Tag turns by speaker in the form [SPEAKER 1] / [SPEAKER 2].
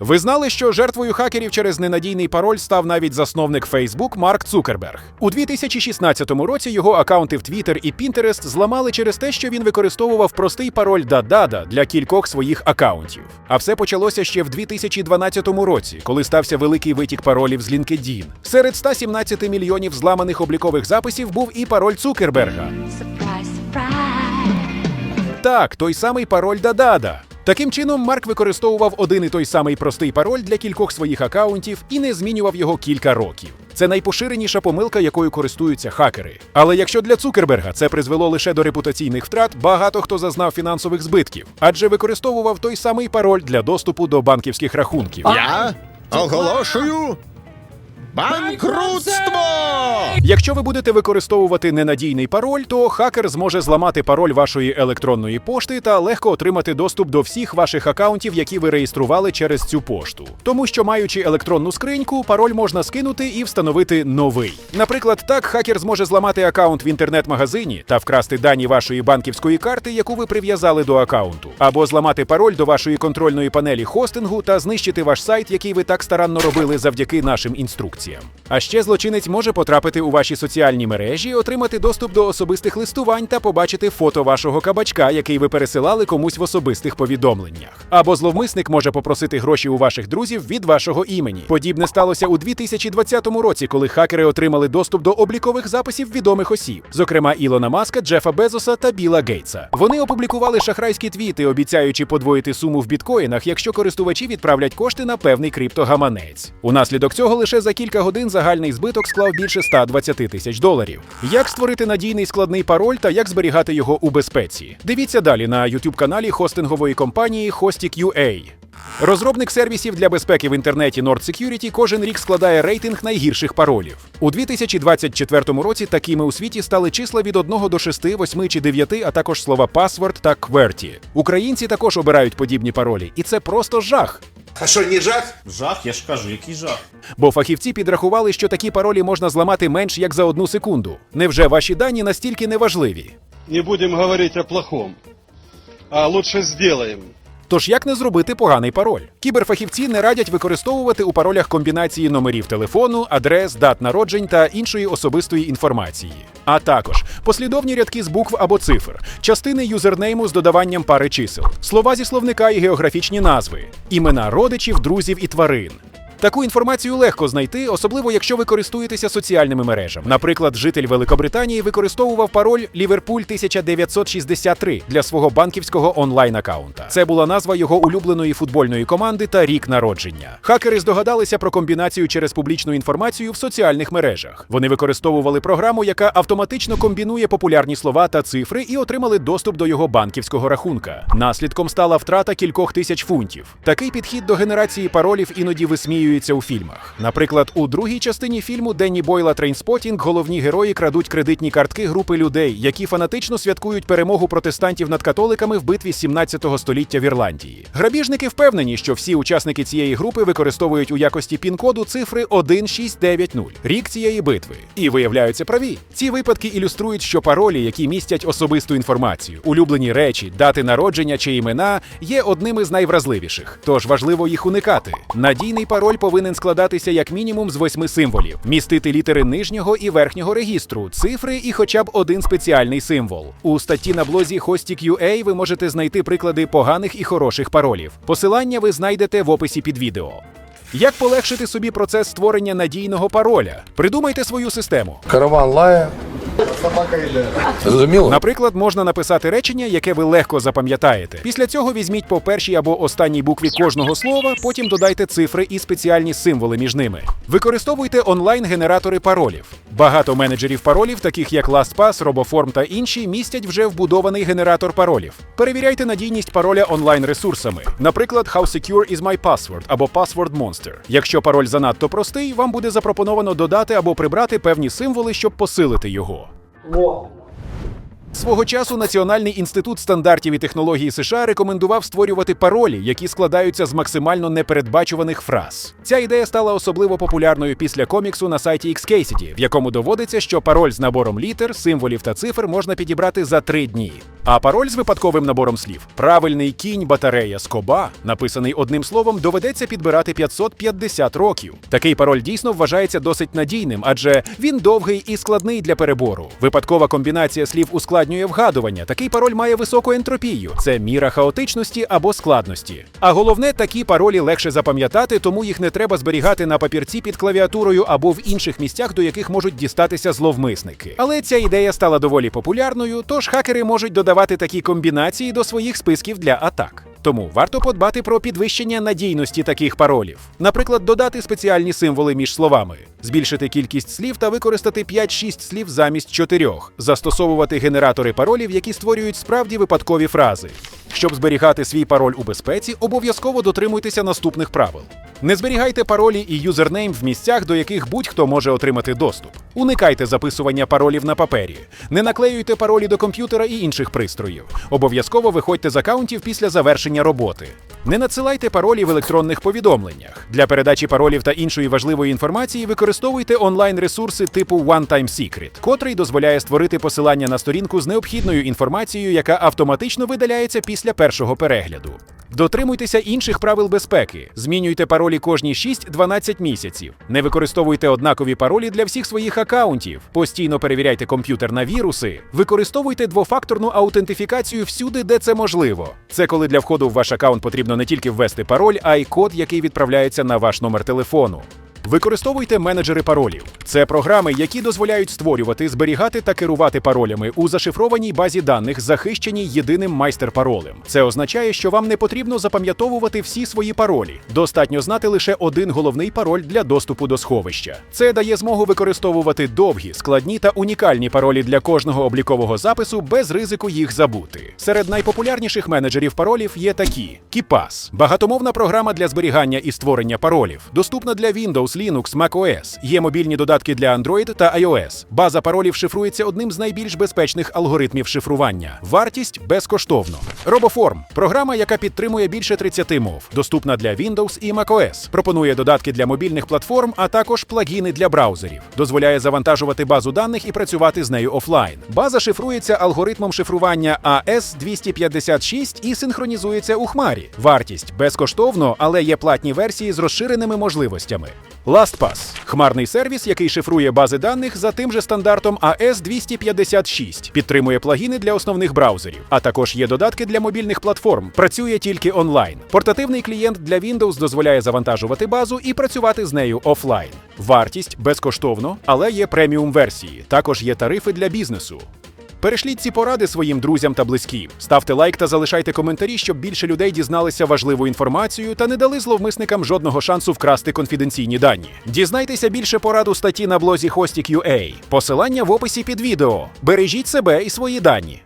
[SPEAKER 1] Ви знали, що жертвою хакерів через ненадійний пароль став навіть засновник Facebook Марк Цукерберг. У 2016 році його акаунти в Twitter і Pinterest зламали через те, що він використовував простий пароль Дадада для кількох своїх акаунтів. А все почалося ще в 2012 році, коли стався великий витік паролів з LinkedIn. Серед 117 мільйонів зламаних облікових записів був і пароль Цукерберга.
[SPEAKER 2] Surprise, surprise.
[SPEAKER 1] Так, той самий пароль Дадада. Таким чином, Марк використовував один і той самий простий пароль для кількох своїх акаунтів і не змінював його кілька років. Це найпоширеніша помилка, якою користуються хакери. Але якщо для Цукерберга це призвело лише до репутаційних втрат, багато хто зазнав фінансових збитків, адже використовував той самий пароль для доступу до банківських рахунків.
[SPEAKER 3] Я оголошую банкрутство!
[SPEAKER 1] Якщо ви будете використовувати ненадійний пароль, то хакер зможе зламати пароль вашої електронної пошти та легко отримати доступ до всіх ваших акаунтів, які ви реєстрували через цю пошту. Тому що, маючи електронну скриньку, пароль можна скинути і встановити новий. Наприклад, так хакер зможе зламати акаунт в інтернет-магазині та вкрасти дані вашої банківської карти, яку ви прив'язали до акаунту, або зламати пароль до вашої контрольної панелі хостингу та знищити ваш сайт, який ви так старанно робили завдяки нашим інструкціям. А ще злочинець може потрапити у ваші соціальні мережі, отримати доступ до особистих листувань та побачити фото вашого кабачка, який ви пересилали комусь в особистих повідомленнях. Або зловмисник може попросити гроші у ваших друзів від вашого імені. Подібне сталося у 2020 році, коли хакери отримали доступ до облікових записів відомих осіб, зокрема Ілона Маска, Джефа Безоса та Біла Гейтса. Вони опублікували шахрайські твіти, обіцяючи подвоїти суму в біткоїнах, якщо користувачі відправлять кошти на певний криптогаманець. Унаслідок цього лише за кілька годин загальний збиток склав більше 120 тисяч доларів. Як створити надійний складний пароль та як зберігати його у безпеці? Дивіться далі на youtube каналі хостингової компанії Hostik.ua. Розробник сервісів для безпеки в інтернеті Nord Security кожен рік складає рейтинг найгірших паролів. У 2024 році такими у світі стали числа від 1 до 6, 8 чи 9, а також слова password та QWERTY. Українці також обирають подібні паролі, і це просто жах.
[SPEAKER 4] А що, не жах?
[SPEAKER 5] Жах, я ж кажу, який жах.
[SPEAKER 1] Бо фахівці підрахували, що такі паролі можна зламати менш як за одну секунду. Невже ваші дані настільки неважливі?
[SPEAKER 6] не будемо говорити о плохому, а лучше сделаем.
[SPEAKER 1] Тож як не зробити поганий пароль? Кіберфахівці не радять використовувати у паролях комбінації номерів телефону, адрес, дат народжень та іншої особистої інформації. А також послідовні рядки з букв або цифр, частини юзернейму з додаванням пари чисел, слова зі словника і географічні назви, імена родичів, друзів і тварин. Таку інформацію легко знайти, особливо якщо ви користуєтеся соціальними мережами. Наприклад, житель Великобританії використовував пароль Ліверпуль 1963 для свого банківського онлайн-аккаунта. Це була назва його улюбленої футбольної команди та рік народження. Хакери здогадалися про комбінацію через публічну інформацію в соціальних мережах. Вони використовували програму, яка автоматично комбінує популярні слова та цифри, і отримали доступ до його банківського рахунка. Наслідком стала втрата кількох тисяч фунтів. Такий підхід до генерації паролів іноді висміюється у фільмах. Наприклад, у другій частині фільму Денні Бойла Трейнспотінг головні герої крадуть кредитні картки групи людей, які фанатично святкують перемогу протестантів над католиками в битві 17 століття в Ірландії. Грабіжники впевнені, що всі учасники цієї групи використовують у якості пін-коду цифри 1690, рік цієї битви, і виявляються праві. Ці випадки ілюструють, що паролі, які містять особисту інформацію, улюблені речі, дати народження чи імена, є одними з найвразливіших. Тож важливо їх уникати. Надійний пароль повинен складатися як мінімум з восьми символів, містити літери нижнього і верхнього регістру, цифри і хоча б один спеціальний символ. У статті на блозі Hostik.ua ви можете знайти приклади поганих і хороших паролів. Посилання ви знайдете в описі під відео. Як полегшити собі процес створення надійного пароля? Придумайте свою систему.
[SPEAKER 7] Караван лає. Зрозуміло?
[SPEAKER 1] Наприклад, можна написати речення, яке ви легко запам'ятаєте. Після цього візьміть по першій або останній букві кожного слова, потім додайте цифри і спеціальні символи між ними. Використовуйте онлайн-генератори паролів. Багато менеджерів паролів, таких як LastPass, RoboForm та інші, містять вже вбудований генератор паролів. Перевіряйте надійність пароля онлайн-ресурсами, наприклад, How Secure is my password або Password Monster. Якщо пароль занадто простий, вам буде запропоновано додати або прибрати певні символи, щоб посилити його. Свого часу Національний інститут стандартів і технологій США рекомендував створювати паролі, які складаються з максимально непередбачуваних фраз. Ця ідея стала особливо популярною після коміксу на сайті Xcasity, в якому доводиться, що пароль з набором літер, символів та цифр можна підібрати за три дні. А пароль з випадковим набором слів правильний кінь батарея скоба, написаний одним словом, доведеться підбирати 550 років. Такий пароль дійсно вважається досить надійним, адже він довгий і складний для перебору. Випадкова комбінація слів ускладнює вгадування. Такий пароль має високу ентропію. Це міра хаотичності або складності. А головне, такі паролі легше запам'ятати, тому їх не треба зберігати на папірці під клавіатурою або в інших місцях, до яких можуть дістатися зловмисники. Але ця ідея стала доволі популярною, тож хакери можуть додавати такі комбінації до своїх списків для атак. Тому варто подбати про підвищення надійності таких паролів. Наприклад, додати спеціальні символи між словами, збільшити кількість слів та використати 5-6 слів замість 4, застосовувати генератори паролів, які створюють справді випадкові фрази. Щоб зберігати свій пароль у безпеці, обов'язково дотримуйтеся наступних правил. Не зберігайте паролі і юзернейм в місцях, до яких будь-хто може отримати доступ. Уникайте записування паролів на папері. Не наклеюйте паролі до комп'ютера і інших пристроїв. Обов'язково виходьте з акаунтів після завершення роботи. Не надсилайте паролі в електронних повідомленнях. Для передачі паролів та іншої важливої інформації використовуйте онлайн-ресурси типу One Secret, котрий дозволяє створити посилання на сторінку з необхідною інформацією, яка автоматично видаляється після першого перегляду. Дотримуйтеся інших правил безпеки. Змінюйте паролі кожні 6-12 місяців. Не використовуйте однакові паролі для всіх своїх акаунтів. Постійно перевіряйте комп'ютер на віруси. Використовуйте двофакторну аутентифікацію всюди, де це можливо. Це коли для входу в ваш акаунт потрібно не тільки ввести пароль, а й код, який відправляється на ваш номер телефону. Використовуйте менеджери паролів. Це програми, які дозволяють створювати, зберігати та керувати паролями у зашифрованій базі даних, захищеній єдиним майстер-паролем. Це означає, що вам не потрібно запам'ятовувати всі свої паролі. Достатньо знати лише один головний пароль для доступу до сховища. Це дає змогу використовувати довгі, складні та унікальні паролі для кожного облікового запису без ризику їх забути. Серед найпопулярніших менеджерів паролів є такі: KeePass – багатомовна програма для зберігання і створення паролів, доступна для Windows, Linux, macOS. Є мобільні додатки для Android та iOS. База паролів шифрується одним з найбільш безпечних алгоритмів шифрування. Вартість безкоштовно. RoboForm – програма, яка підтримує більше 30 мов, доступна для Windows і macOS. Пропонує додатки для мобільних платформ, а також плагіни для браузерів. Дозволяє завантажувати базу даних і працювати з нею офлайн. База шифрується алгоритмом шифрування AS256 і синхронізується у хмарі. Вартість безкоштовно, але є платні версії з розширеними можливостями. LastPass – хмарний сервіс, який шифрує бази даних за тим же стандартом AS256, підтримує плагіни для основних браузерів, а також є додатки для мобільних платформ. Працює тільки онлайн. Портативний клієнт для Windows дозволяє завантажувати базу і працювати з нею офлайн. Вартість безкоштовно, але є преміум версії. Також є тарифи для бізнесу. Перешліть ці поради своїм друзям та близьким. Ставте лайк та залишайте коментарі, щоб більше людей дізналися важливу інформацію та не дали зловмисникам жодного шансу вкрасти конфіденційні дані. Дізнайтеся більше порад у статті на блозі Hostik.ua. Посилання в описі під відео. Бережіть себе і свої дані.